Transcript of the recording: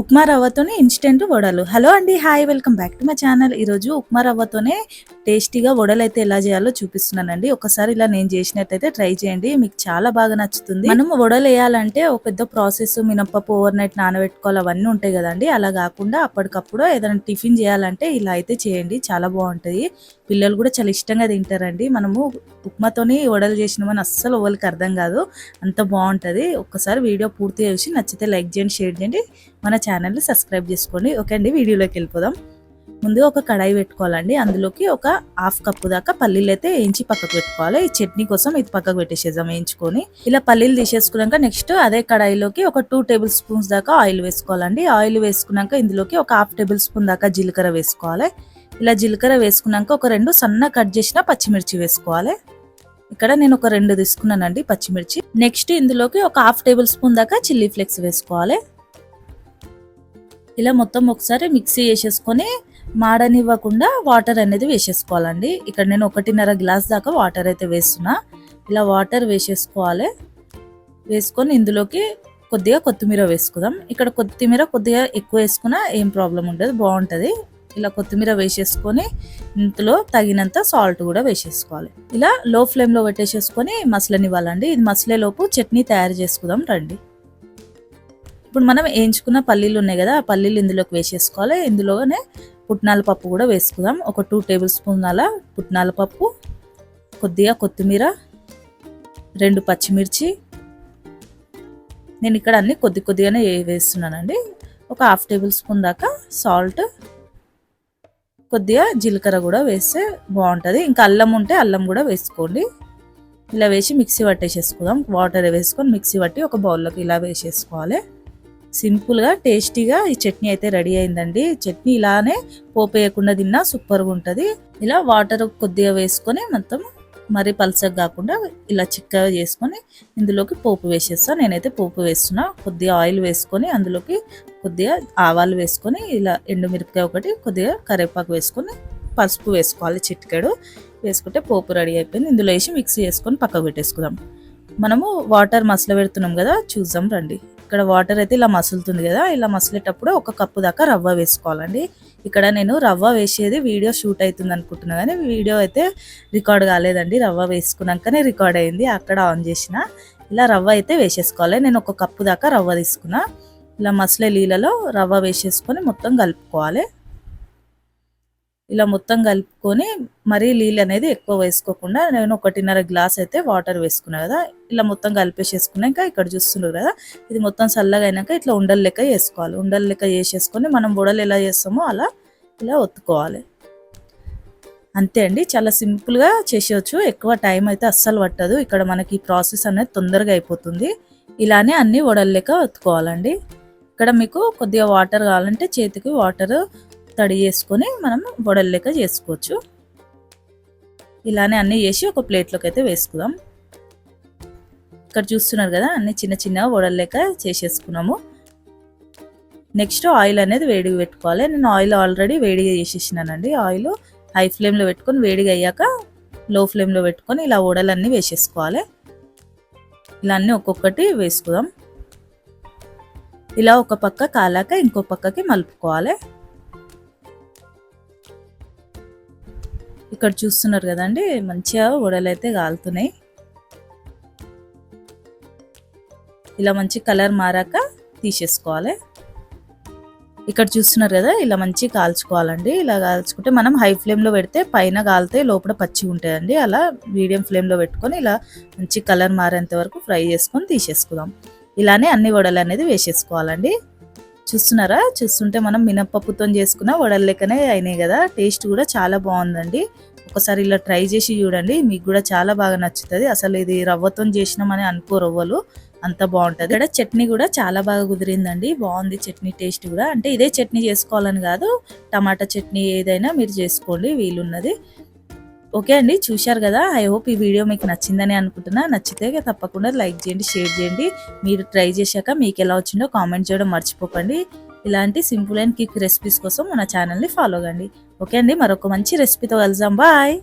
ఉప్మా రవ్వతోనే ఇన్స్టెంట్ వడలు. హలో అండి hi welcome back to my channel. ఈరోజు ఉప్మా రవ్వతోనే టేస్టీగా వడలు అయితే ఎలా చేయాలో చూపిస్తున్నానండి. ఒకసారి ఇలా నేను చేసినట్టయితే ట్రై చేయండి మీకు చాలా బాగా నచ్చుతుంది. మనం వడలు వేయాలంటే ఒక పెద్ద ప్రాసెస్ మినప్పప్పు ఓవర్ నైట్ నానబెట్టుకోవాలి అవన్నీ ఉంటాయి కదండి. అలా కాకుండా అప్పటికప్పుడు ఏదైనా టిఫిన్ చేయాలంటే ఇలా అయితే చేయండి చాలా బాగుంటుంది. పిల్లలు కూడా చాలా ఇష్టంగా తింటారండి. మనము ఉప్మాతోని వడలు చేసినామని అస్సలు ఎవరికి అర్థం కాదు. అంత బాగుంటుంది. ఒక్కసారి వీడియో పూర్తి చేసి నచ్చితే లైక్ చేయండి షేర్ చేయండి. మన ఛానల్ని సబ్స్క్రైబ్ చేసుకోండి. ఓకే అండి వీడియోలోకి వెళ్ళిపోదాం. ముందు ఒక కడాయి పెట్టుకోవాలండి. అందులోకి ఒక హాఫ్ కప్పు దాకా పల్లీలు అయితే వేయించి పక్కకు పెట్టుకోవాలి. ఈ చట్నీ కోసం ఇది పక్కకు పెట్టేసేద్దాం వేయించుకొని. ఇలా పల్లీలు తీసేసుకున్నాక నెక్స్ట్ అదే కడాయిలోకి ఒక టూ టేబుల్ స్పూన్స్ దాకా ఆయిల్ వేసుకోవాలండి. ఆయిల్ వేసుకున్నాక ఇందులోకి ఒక హాఫ్ టేబుల్ స్పూన్ దాకా జీలకర్ర వేసుకోవాలి. ఇలా జీలకర్ర వేసుకున్నాక ఒక రెండు సన్న కట్ చేసిన పచ్చిమిర్చి వేసుకోవాలి. ఇక్కడ నేను ఒక రెండు తీసుకున్నానండి పచ్చిమిర్చి. నెక్స్ట్ ఇందులోకి ఒక హాఫ్ టేబుల్ స్పూన్ దాకా చిల్లీ ఫ్లేక్స్ వేసుకోవాలి. ఇలా మొత్తం ఒకసారి మిక్సీ చేసేసుకొని మాడనివ్వకుండా వాటర్ అనేది వేసేసుకోవాలండి. ఇక్కడ నేను ఒకటిన్నర గ్లాస్ దాకా వాటర్ అయితే వేస్తున్నా. ఇలా వాటర్ వేసేసుకోవాలి. వేసుకొని ఇందులోకి కొద్దిగా కొత్తిమీర వేసుకుందాం. ఇక్కడ కొత్తిమీర కొద్దిగా ఎక్కువ వేసుకున్నా ఏం ప్రాబ్లం ఉండదు బాగుంటుంది. ఇలా కొత్తిమీర వేసేసుకొని ఇందులో తగినంత సాల్ట్ కూడా వేసేసుకోవాలి. ఇలా లో ఫ్లేమ్లో పెట్టేసేసుకొని మసలనివ్వాలండి. ఇది మసలే లోపు చట్నీ తయారు చేసుకుందాం రండి. ఇప్పుడు మనం వేయించుకున్న పల్లీలు ఉన్నాయి కదా ఆ పల్లీలు ఇందులోకి వేసేసుకోవాలి. ఇందులోనే పుట్నాల పప్పు కూడా వేసుకుందాం. ఒక టూ టేబుల్ స్పూన్ అలా పుట్నాల పప్పు కొద్దిగా కొత్తిమీర రెండు పచ్చిమిర్చి. నేను ఇక్కడ అన్ని కొద్ది కొద్దిగానే వేస్తున్నానండి. ఒక హాఫ్ టేబుల్ స్పూన్ దాకా సాల్ట్ కొద్దిగా జీలకర్ర కూడా వేస్తే బాగుంటుంది. ఇంకా అల్లం ఉంటే అల్లం కూడా వేసుకోండి. ఇలా వేసి మిక్సీ పట్టేసేసుకుందాం. వాటర్ వేసుకొని మిక్సీ పట్టి ఒక బౌల్లోకి ఇలా వేసేసుకోవాలి. సింపుల్గా టేస్టీగా ఈ చట్నీ అయితే రెడీ అయిందండి. చట్నీ ఇలానే పోపు వేయకుండా తిన్నా సూపర్గా ఉంటుంది. ఇలా వాటర్ కొద్దిగా వేసుకొని మొత్తం మరీ పలసగా కాకుండా ఇలా చిక్కగా చేసుకొని ఇందులోకి పోపు వేసేస్తాను నేనైతే పోపు వేస్తున్నా. కొద్దిగా ఆయిల్ వేసుకొని అందులోకి కొద్దిగా ఆవాలు వేసుకొని ఇలా ఎండుమిరపకాయ ఒకటి కొద్దిగా కరివేపాకు వేసుకొని పసుపు వేసుకోవాలి చిట్కాడు. వేసుకుంటే పోపు రెడీ అయిపోయింది. ఇందులో వేసి మిక్సీ చేసుకొని పక్కకు పెట్టేసుకుందాం. మనము వాటర్ మసల పెడుతున్నాం కదా చూద్దాం రండి. ఇక్కడ వాటర్ అయితే ఇలా మసులుతుంది కదా ఇలా మసిలేటప్పుడు ఒక కప్పు దాకా రవ్వ వేసుకోవాలండి. ఇక్కడ నేను రవ్వ వేసేది వీడియో షూట్ అవుతుంది అనుకుంటున్నా కానీ వీడియో అయితే రికార్డ్ కాలేదండి. రవ్వ వేసుకున్నాకనే రికార్డ్ అయింది అక్కడ ఆన్ చేసిన. ఇలా రవ్వ అయితే వేసేసుకోవాలి. నేను ఒక కప్పు దాకా రవ్వ తీసుకున్నా. ఇలా మసలే నీళ్ళలో రవ్వ వేసేసుకొని మొత్తం కలుపుకోవాలి. ఇలా మొత్తం కలుపుకొని మరీ నీళ్ళు అనేది ఎక్కువ వేసుకోకుండా నేను ఒకటిన్నర గ్లాస్ అయితే వాటర్ వేసుకున్నా కదా ఇలా మొత్తం కలిపేసేసుకున్నాక ఇక్కడ చూస్తున్నారు కదా ఇది మొత్తం చల్లగా అయినాక ఇట్లా ఉండలు లెక్క వేసుకోవాలి ఉండలు లెక్క వేసేసుకొని మనం బుడలు ఎలా చేస్తామో అలా ఇలా ఒత్తుకోవాలి. అంతే అండి చాలా సింపుల్గా చేసేయచ్చు. ఎక్కువ టైం అయితే అస్సలు పట్టదు. ఇక్కడ మనకి ఈ ప్రాసెస్ అనేది తొందరగా అయిపోతుంది. ఇలానే అన్ని వడలు లెక్క ఒత్తుకోవాలండి. ఇక్కడ మీకు కొద్దిగా వాటర్ కావాలంటే చేతికి వాటర్ తడి చేసుకొని మనం వడలు లెక్క చేసుకోవచ్చు. ఇలానే అన్నీ చేసి ఒక ప్లేట్లోకి అయితే వేసుకుందాం. ఇక్కడ చూస్తున్నారు కదా అన్ని చిన్న చిన్న వడలు లెక్క చేసేసుకున్నాము. నెక్స్ట్ ఆయిల్ అనేది వేడిగా పెట్టుకోవాలి. నేను ఆయిల్ ఆల్రెడీ వేడిగా చేసేసినానండి. ఆయిల్ హై ఫ్లేమ్లో పెట్టుకొని వేడిగా అయ్యాక లో ఫ్లేమ్లో పెట్టుకొని ఇలా వడలన్నీ వేసేసుకోవాలి. ఇలా అన్నీ ఒక్కొక్కటి వేసుకుందాం. ఇలా ఒక పక్క కాలాక ఇంకో పక్కకి మలుపుకోవాలి. ఇక్కడ చూస్తున్నారు కదండి మంచిగా వడలు అయితే కాలుతున్నాయి. ఇలా మంచి కలర్ మారాక తీసేసుకోవాలి. ఇక్కడ చూస్తున్నారు కదా ఇలా మంచి కాల్చుకోవాలండి. ఇలా కాల్చుకుంటే మనం హై ఫ్లేమ్లో పెడితే పైన కాలితే లోపల పచ్చి ఉంటుందండి అలా మీడియం ఫ్లేమ్లో పెట్టుకొని ఇలా మంచి కలర్ మారేంత వరకు ఫ్రై చేసుకొని తీసేసుకుందాం. ఇలానే అన్ని వడలు అనేది వేసేసుకోవాలండి. చూస్తున్నారా? చూస్తుంటే మనం మినప్పప్పుతో చేసుకున్న వడల లెక్కనే అయినాయి కదా. టేస్ట్ కూడా చాలా బాగుందండి. ఒకసారి ఇలా ట్రై చేసి చూడండి. మీకు కూడా చాలా బాగా నచ్చుతుంది. అసలు ఇది రవ్వతో చేసినామని అనుకో రవ్వలు. అంత బాగుంటుంది. ఇక్కడ చట్నీ కూడా చాలా బాగా కుదిరిందండి. బాగుంది చట్నీ టేస్ట్ కూడా. అంటే ఇదే చట్నీ చేసుకోవాలని కాదు. టమాటా చట్నీ ఏదైనా మీరు చేసుకోండి. వీలున్నది. ఓకే అండి చూశారు కదా. ఐ హోప్ ఈ వీడియో మీకు నచ్చిందని అనుకుంటున్నా. నచ్చితే తప్పకుండా లైక్ చేయండి షేర్ చేయండి. మీరు ట్రై చేశాక మీకు ఎలా వచ్చిందో కామెంట్ చేయడం మర్చిపోకండి. ఇలాంటి సింపుల్ అండ్ క్విక్ రెసిపీస్ కోసం మన ఛానల్ని ఫాలో కండి. ఓకే అండి మరొక మంచి రెసిపీతో కలుద్దాం. బాయ్.